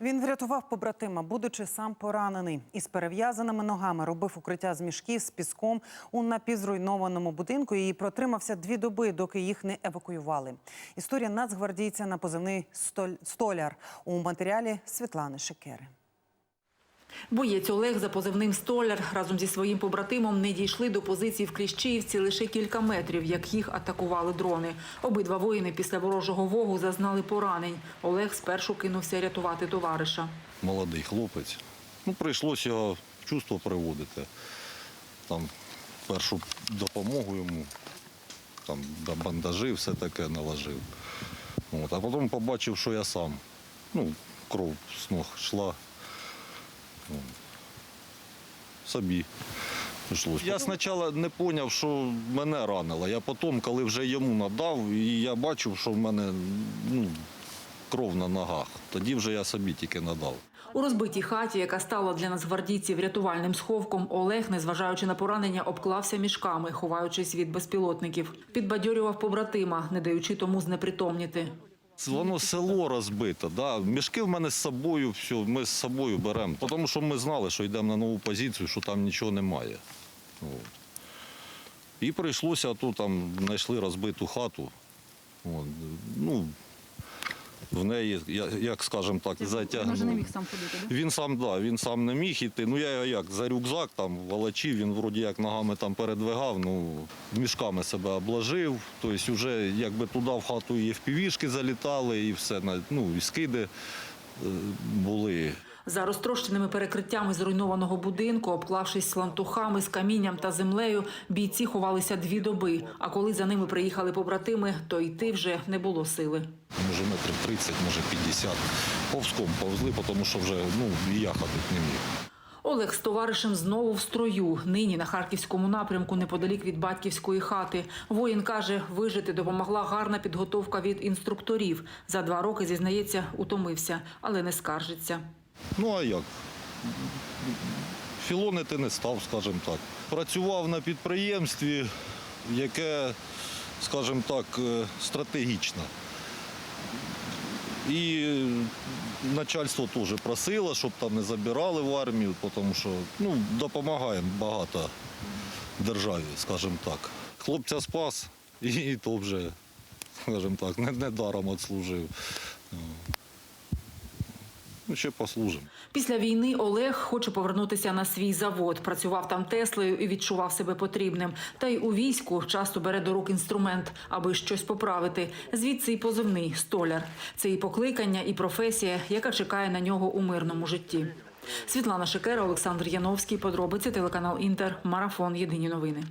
Він врятував побратима, будучи сам поранений. Із перев'язаними ногами робив укриття з мішків з піском у напівзруйнованому будинку і протримався дві доби, доки їх не евакуювали. Історія нацгвардійця на позивний «Столь- столяр у матеріалі Світлани Шекери. Боєць Олег за позивним «Столяр» разом зі своїм побратимом не дійшли до позиції в Кліщіївці лише кілька метрів, як їх атакували дрони. Обидва воїни після ворожого вогу зазнали поранень. Олег спершу кинувся рятувати товариша. молодий хлопець. Ну, прийшлося його чувство приводити. Там першу допомогу йому, там да, бандажі, все таке наложив. От, а потім побачив, що я сам. Ну, кров з ног йшла. Ну, собі. Я спочатку не зрозумів, що мене ранило. Я потім, коли вже йому надав, і я бачив, що в мене ну, кров на ногах. Тоді вже я собі тільки надав. У розбитій хаті, яка стала для нацгвардійців рятувальним сховком, Олег, незважаючи на поранення, обклався мішками, ховаючись від безпілотників. Підбадьорював побратима, не даючи тому знепритомніти. Воно село розбите, да. мішки в мене з собою, все, ми з собою беремо. Тому що ми знали, що йдемо на нову позицію, що там нічого немає. От. І прийшлося а тут там знайшли розбиту хату. От. Ну, в неї, як скажемо так, затягнули. сам ходити, Він сам, да, він сам не міг іти. Ну я його як за рюкзак там волочив, він вроді як ногами там передвигав, ну мішками себе обложив. Тобто вже якби туди в хату і впівішки залітали, і все ну, і скиди е, були. За розтрощеними перекриттями зруйнованого будинку, обклавшись лантухами з камінням та землею, бійці ховалися дві доби. А коли за ними приїхали побратими, то йти вже не було сили. Може метрів 30, може 50. Повзком повзли, тому що вже ну, і я ходити не міг. Олег з товаришем знову в строю. Нині на харківському напрямку, неподалік від батьківської хати. Воїн каже, вижити допомогла гарна підготовка від інструкторів. За два роки зізнається, утомився, але не скаржиться. Ну а як? Філонити не став, скажімо так. Працював на підприємстві, яке, скажімо так, е, стратегічне. І начальство теж просило, щоб там не забирали в армію, тому що ну, допомагаємо багато державі, скажімо так. Хлопця спас і то вже, скажімо так, не даром відслужив. Ну, ще послужимо. Після війни Олег хоче повернутися на свій завод. Працював там Теслою і відчував себе потрібним. Та й у війську часто бере до рук інструмент, аби щось поправити. Звідси і позивний столяр. Це і покликання, і професія, яка чекає на нього у мирному житті. Світлана Шекера, Олександр Яновський. Подробиці телеканал Інтер. Марафон. Єдині новини.